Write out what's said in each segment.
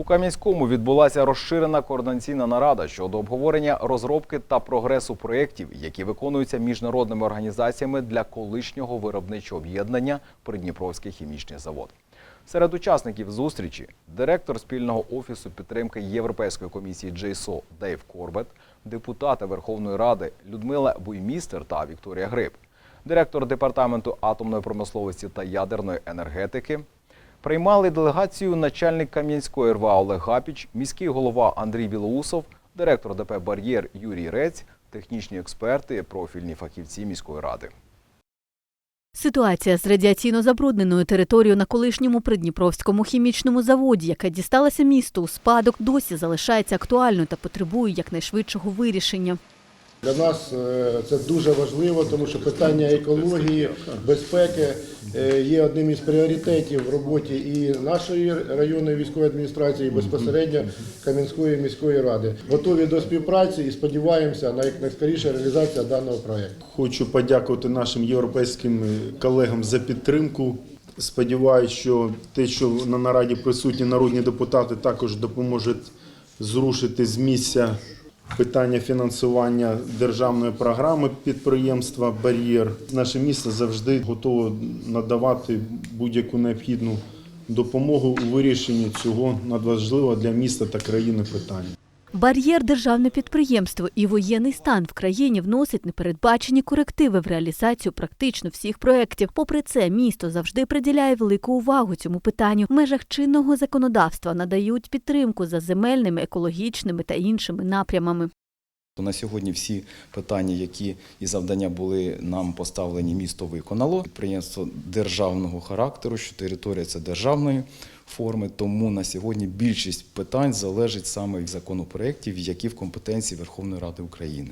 У Кам'янському відбулася розширена координаційна нарада щодо обговорення розробки та прогресу проєктів, які виконуються міжнародними організаціями для колишнього виробничого об'єднання Придніпровський хімічний завод. Серед учасників зустрічі директор спільного офісу підтримки Європейської комісії JSO Дейв Корбет, депутати Верховної Ради Людмила Буймістер та Вікторія Гриб, директор департаменту атомної промисловості та ядерної енергетики. Приймали делегацію начальник Кам'янської РВА Олег Гапіч, міський голова Андрій Білоусов, директор ДП Бар'єр Юрій Рець, технічні експерти, профільні фахівці міської ради. Ситуація з радіаційно забрудненою територією на колишньому Придніпровському хімічному заводі, яка дісталася місту у спадок, досі залишається актуальною та потребує якнайшвидшого вирішення. Для нас е, це дуже важливо, тому що питання екології, безпеки е, є одним із пріоритетів в роботі і нашої районної військової адміністрації, і безпосередньо Кам'янської міської ради. Готові до співпраці і сподіваємося на якнайскоріше реалізацію даного проєкту. Хочу подякувати нашим європейським колегам за підтримку. Сподіваюсь, що те, що на нараді присутні народні депутати, також допоможуть зрушити з місця питання фінансування державної програми підприємства Бар'єр. Наше місто завжди готове надавати будь-яку необхідну допомогу у вирішенні цього надважливого для міста та країни питання. Бар'єр державне підприємство і воєнний стан в країні вносить непередбачені корективи в реалізацію практично всіх проєктів. Попри це, місто завжди приділяє велику увагу цьому питанню. В межах чинного законодавства надають підтримку за земельними, екологічними та іншими напрямами. То На сьогодні всі питання, які і завдання були нам поставлені, місто виконало. Підприємство державного характеру, що територія це державної форми. Тому на сьогодні більшість питань залежить саме від законопроєктів, які в компетенції Верховної Ради України.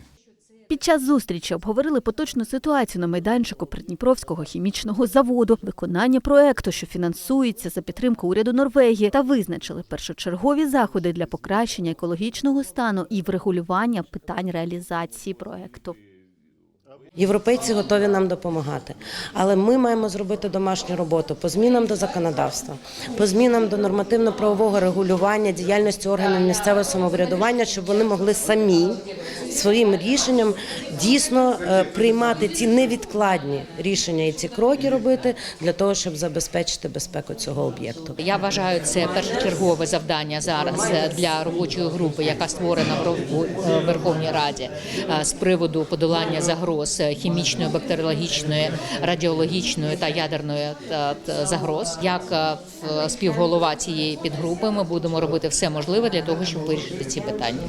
Під час зустрічі обговорили поточну ситуацію на майданчику Придніпровського хімічного заводу, виконання проекту, що фінансується за підтримку уряду Норвегії, та визначили першочергові заходи для покращення екологічного стану і врегулювання питань реалізації проекту. Європейці готові нам допомагати, але ми маємо зробити домашню роботу по змінам до законодавства, по змінам до нормативно-правового регулювання діяльності органів місцевого самоврядування, щоб вони могли самі своїм рішенням дійсно е, приймати ці невідкладні рішення і ці кроки робити для того, щоб забезпечити безпеку цього об'єкту. Я вважаю, це першочергове завдання зараз е, для робочої групи, яка створена в е, Верховній Раді з приводу подолання загроз хімічної, бактеріологічної, радіологічної та ядерної загроз. Як співголова цієї підгрупи, ми будемо робити все можливе для того, щоб вирішити ці питання.